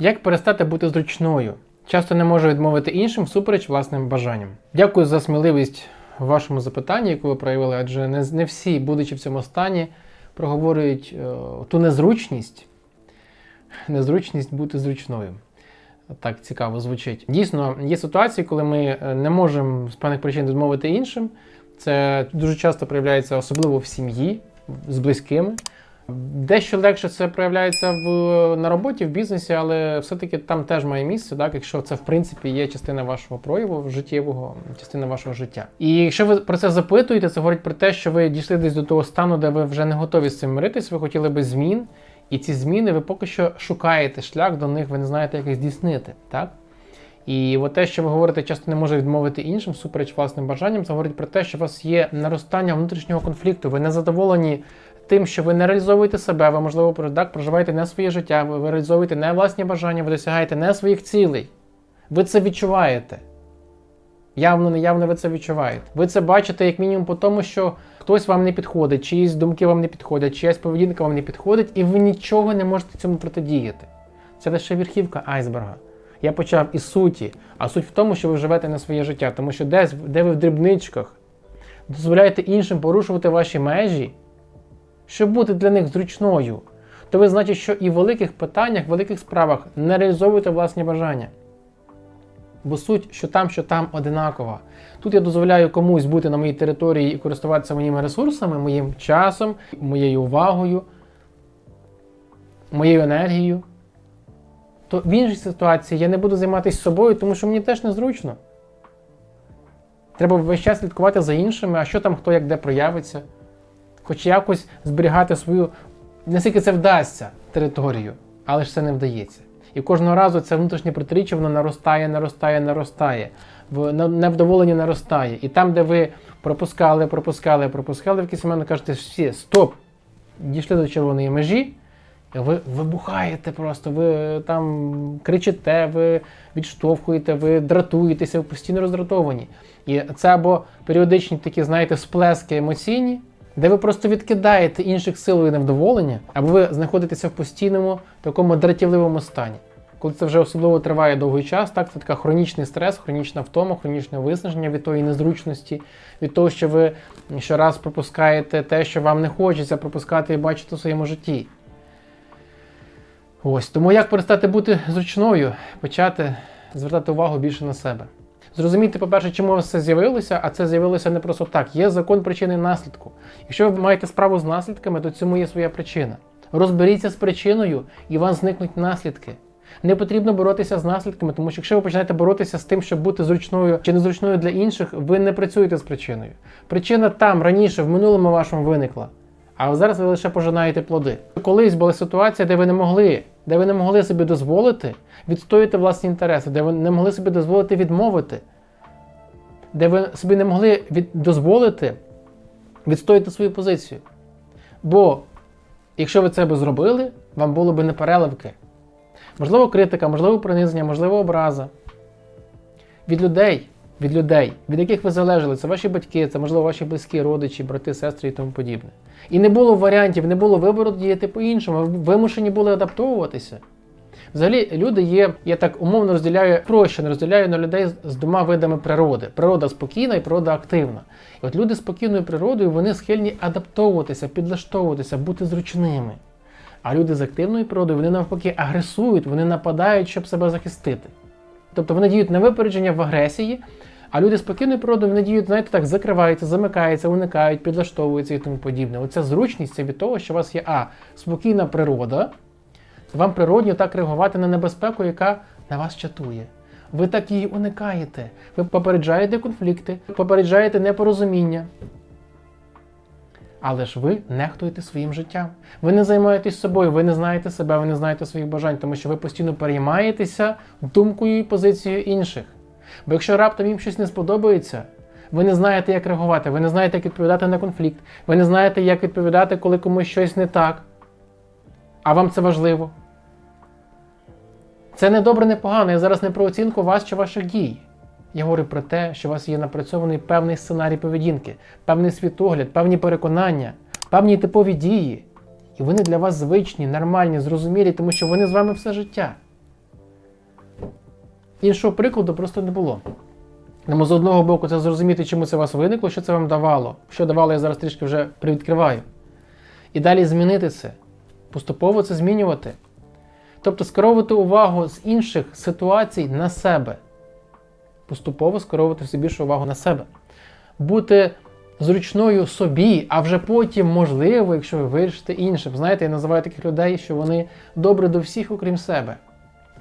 Як перестати бути зручною? Часто не можу відмовити іншим всупереч власним бажанням. Дякую за сміливість в вашому запитанні, яку ви проявили, адже не, не всі, будучи в цьому стані, проговорюють е, ту незручність, незручність бути зручною. Так цікаво звучить. Дійсно, є ситуації, коли ми е, не можемо з певних причин відмовити іншим. Це дуже часто проявляється особливо в сім'ї, з близькими. Дещо легше це проявляється в, на роботі, в бізнесі, але все-таки там теж має місце, так, якщо це в принципі є частина вашого прояву життєвого, частина вашого життя. І якщо ви про це запитуєте, це говорить про те, що ви дійшли десь до того стану, де ви вже не готові з цим миритись, ви хотіли би змін, і ці зміни ви поки що шукаєте шлях до них, ви не знаєте, як їх здійснити. так? І от те, що ви говорите, часто не може відмовити іншим, супереч власним бажанням, це говорить про те, що у вас є наростання внутрішнього конфлікту. Ви не задоволені тим, що ви не реалізовуєте себе, ви, можливо, так, проживаєте не своє життя, ви, реалізовуєте не власні бажання, ви досягаєте не своїх цілей. Ви це відчуваєте. Явно, неявно ви це відчуваєте. Ви це бачите як мінімум по тому, що хтось вам не підходить, чиїсь думки вам не підходять, чиясь поведінка вам не підходить, і ви нічого не можете цьому протидіяти. Це лише верхівка айсберга. Я почав із суті, а суть в тому, що ви живете не своє життя, тому що десь, де ви в дрібничках дозволяєте іншим порушувати ваші межі, щоб бути для них зручною, то ви значить, що і в великих питаннях, в великих справах не реалізовуєте власні бажання. Бо суть, що там, що там одинакова. Тут я дозволяю комусь бути на моїй території і користуватися моїми ресурсами, моїм часом, моєю увагою, моєю енергією. То в іншій ситуації я не буду займатися собою, тому що мені теж незручно. Треба весь час слідкувати за іншими, а що там хто як де проявиться. Хоч якось зберігати свою, наскільки це вдасться, територію, але ж це не вдається. І кожного разу це внутрішнє протиріччя, воно наростає, наростає, наростає. Невдоволення наростає. І там, де ви пропускали, пропускали, пропускали, в якийсь момент кажете, всі, стоп! Дійшли до червоної межі, ви вибухаєте просто, ви там кричите, ви відштовхуєте, ви дратуєтеся, ви постійно роздратовані. І це або періодичні такі, знаєте, сплески емоційні, де ви просто відкидаєте інших сил і невдоволення, або ви знаходитеся в постійному такому дратівливому стані. Коли це вже особливо триває довгий час, так це така хронічний стрес, хронічна втома, хронічне виснаження від тої незручності, від того, що ви щораз пропускаєте те, що вам не хочеться пропускати і бачити у своєму житті. Ось тому як перестати бути зручною, почати звертати увагу більше на себе. Зрозуміти, по-перше, чому це з'явилося, а це з'явилося не просто так. Є закон причини наслідку. Якщо ви маєте справу з наслідками, то цьому є своя причина. Розберіться з причиною, і у вас зникнуть наслідки. Не потрібно боротися з наслідками, тому що якщо ви починаєте боротися з тим, щоб бути зручною чи незручною для інших, ви не працюєте з причиною. Причина там раніше, в минулому вашому виникла. А зараз ви лише пожинаєте плоди. Колись була ситуація, де ви не могли, де ви не могли собі дозволити відстояти власні інтереси, де ви не могли собі дозволити відмовити, де ви собі не могли від... дозволити відстояти свою позицію. Бо якщо ви це би зробили, вам було б непереливки. Можливо, критика, можливо, приниження, можливо, образа. Від людей, від людей, від яких ви залежали, це ваші батьки, це, можливо, ваші близькі, родичі, брати, сестри і тому подібне. І не було варіантів, не було вибору діяти по-іншому, ви вимушені були адаптовуватися. Взагалі, люди є, я так умовно розділяю, проще не розділяю на людей з- з двома видами природи: природа спокійна і природа активна. І от люди з спокійною природою вони схильні адаптовуватися, підлаштовуватися, бути зручними. А люди з активною природою вони навпаки агресують, вони нападають, щоб себе захистити. Тобто вони діють на випередження в агресії, а люди з спокійною природою вони діють, знаєте, так, закриваються, замикаються, уникають, підлаштовуються і тому подібне. Оця зручність це від того, що у вас є А. Спокійна природа, вам природньо так реагувати на небезпеку, яка на вас чатує. Ви так її уникаєте. Ви попереджаєте конфлікти, попереджаєте непорозуміння. Але ж ви нехтуєте своїм життям. Ви не займаєтесь собою, ви не знаєте себе, ви не знаєте своїх бажань, тому що ви постійно переймаєтеся думкою і позицією інших. Бо якщо раптом їм щось не сподобається, ви не знаєте, як реагувати, ви не знаєте, як відповідати на конфлікт, ви не знаєте, як відповідати, коли комусь щось не так. А вам це важливо. Це не добре, не погано. Я зараз не про оцінку вас чи ваших дій. Я говорю про те, що у вас є напрацьований певний сценарій поведінки, певний світогляд, певні переконання, певні типові дії. І вони для вас звичні, нормальні, зрозумілі, тому що вони з вами все життя. Іншого прикладу просто не було. Тому з одного боку, це зрозуміти, чому це у вас виникло, що це вам давало. Що давало, я зараз трішки вже привідкриваю. І далі змінити це, поступово це змінювати. Тобто скеровувати увагу з інших ситуацій на себе. Поступово скеровувати все більше увагу на себе. Бути зручною собі, а вже потім, можливо, якщо ви вирішите іншим. Знаєте, я називаю таких людей, що вони добрі до всіх, окрім себе.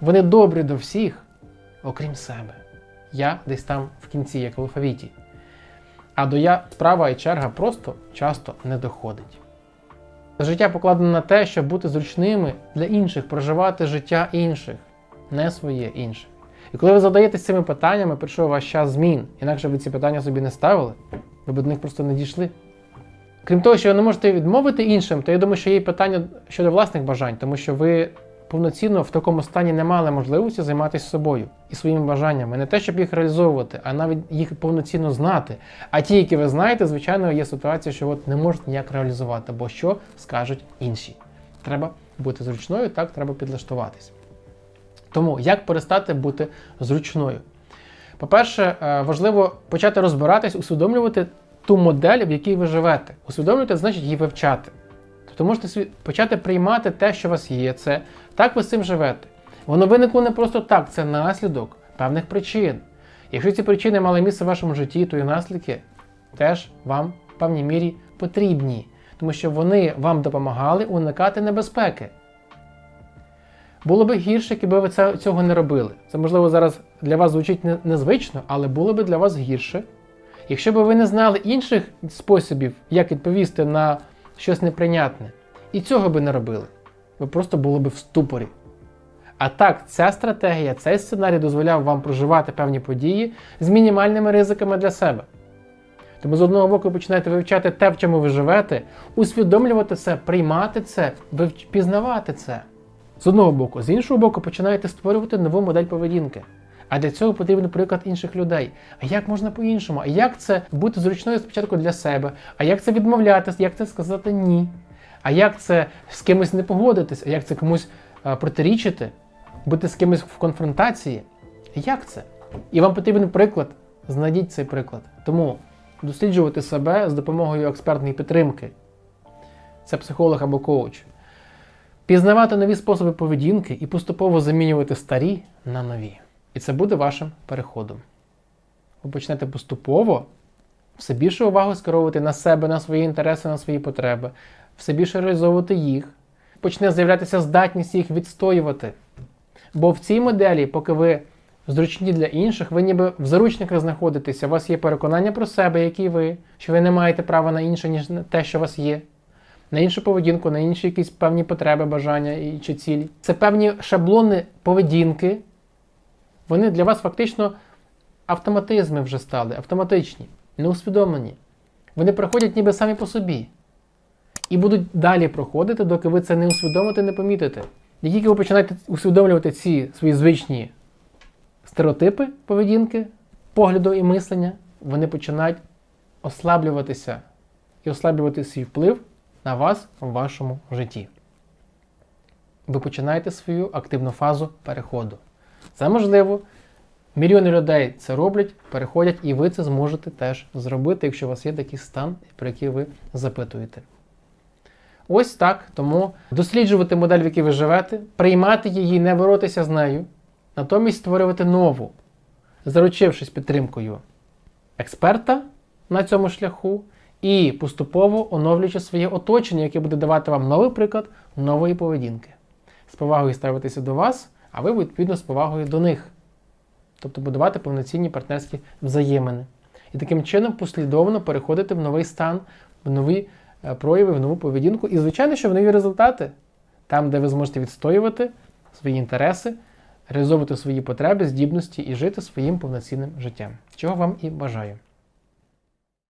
Вони добрі до всіх, окрім себе. Я десь там в кінці, як в алфавіті. А до я справа і черга просто часто не доходить. Життя покладено на те, щоб бути зручними для інших, проживати життя інших, не своє інших. І коли ви задаєтесь цими питаннями, прийшов ваш час змін, інакше ви ці питання собі не ставили, ви б до них просто не дійшли. Крім того, що ви не можете відмовити іншим, то я думаю, що є питання щодо власних бажань, тому що ви повноцінно в такому стані не мали можливості займатися собою і своїми бажаннями. Не те, щоб їх реалізовувати, а навіть їх повноцінно знати. А ті, які ви знаєте, звичайно, є ситуація, що от не можете ніяк реалізувати, бо що скажуть інші. Треба бути зручною, так треба підлаштуватись. Тому як перестати бути зручною? По-перше, е, важливо почати розбиратись, усвідомлювати ту модель, в якій ви живете. Усвідомлювати, значить її вивчати. Тобто можете почати приймати те, що у вас є. Це так ви з цим живете. Воно виникло не просто так, це наслідок певних причин. Якщо ці причини мали місце в вашому житті, то і наслідки теж вам в певній мірі потрібні, тому що вони вам допомагали уникати небезпеки. Було би гірше, якби ви це, цього не робили. Це, можливо, зараз для вас звучить не- незвично, але було би для вас гірше. Якщо б ви не знали інших способів, як відповісти на щось неприйнятне, і цього би не робили, ви просто були б в ступорі. А так, ця стратегія, цей сценарій дозволяв вам проживати певні події з мінімальними ризиками для себе. Тому з одного боку починаєте вивчати те, в чому ви живете, усвідомлювати це, приймати це, вивч- пізнавати це. З одного боку, з іншого боку, починаєте створювати нову модель поведінки. А для цього потрібен приклад інших людей. А як можна по-іншому? А як це бути зручною спочатку для себе? А як це відмовлятися? Як це сказати ні? А як це з кимось не погодитись? А як це комусь а, протирічити? Бути з кимось в конфронтації? Як це? І вам потрібен приклад. Знайдіть цей приклад. Тому досліджувати себе з допомогою експертної підтримки. Це психолог або коуч. Пізнавати нові способи поведінки і поступово замінювати старі на нові. І це буде вашим переходом. Ви почнете поступово все більше уваги скеровувати на себе, на свої інтереси, на свої потреби, все більше реалізовувати їх. Почне з'являтися здатність їх відстоювати. Бо в цій моделі, поки ви зручні для інших, ви ніби в заручниках знаходитеся, у вас є переконання про себе, які ви, що ви не маєте права на інше, ніж на те, що у вас є на іншу поведінку, на інші якісь певні потреби, бажання чи цілі. Це певні шаблони поведінки. Вони для вас фактично автоматизми вже стали, автоматичні, неусвідомлені. Вони проходять ніби самі по собі. І будуть далі проходити, доки ви це не усвідомите, не помітите. Як тільки ви починаєте усвідомлювати ці свої звичні стереотипи поведінки, погляду і мислення, вони починають ослаблюватися і ослаблювати свій вплив на вас в вашому житті. Ви починаєте свою активну фазу переходу. Це можливо. Мільйони людей це роблять, переходять, і ви це зможете теж зробити, якщо у вас є такий стан, про який ви запитуєте. Ось так. Тому досліджувати модель, в якій ви живете, приймати її, не боротися з нею, натомість створювати нову, заручившись підтримкою експерта на цьому шляху і поступово оновлюючи своє оточення, яке буде давати вам новий приклад нової поведінки. З повагою ставитися до вас, а ви відповідно з повагою до них. Тобто будувати повноцінні партнерські взаємини. І таким чином послідовно переходити в новий стан, в нові е, прояви, в нову поведінку. І, звичайно, що в нові результати, там, де ви зможете відстоювати свої інтереси, реалізовувати свої потреби, здібності і жити своїм повноцінним життям. Чого вам і бажаю.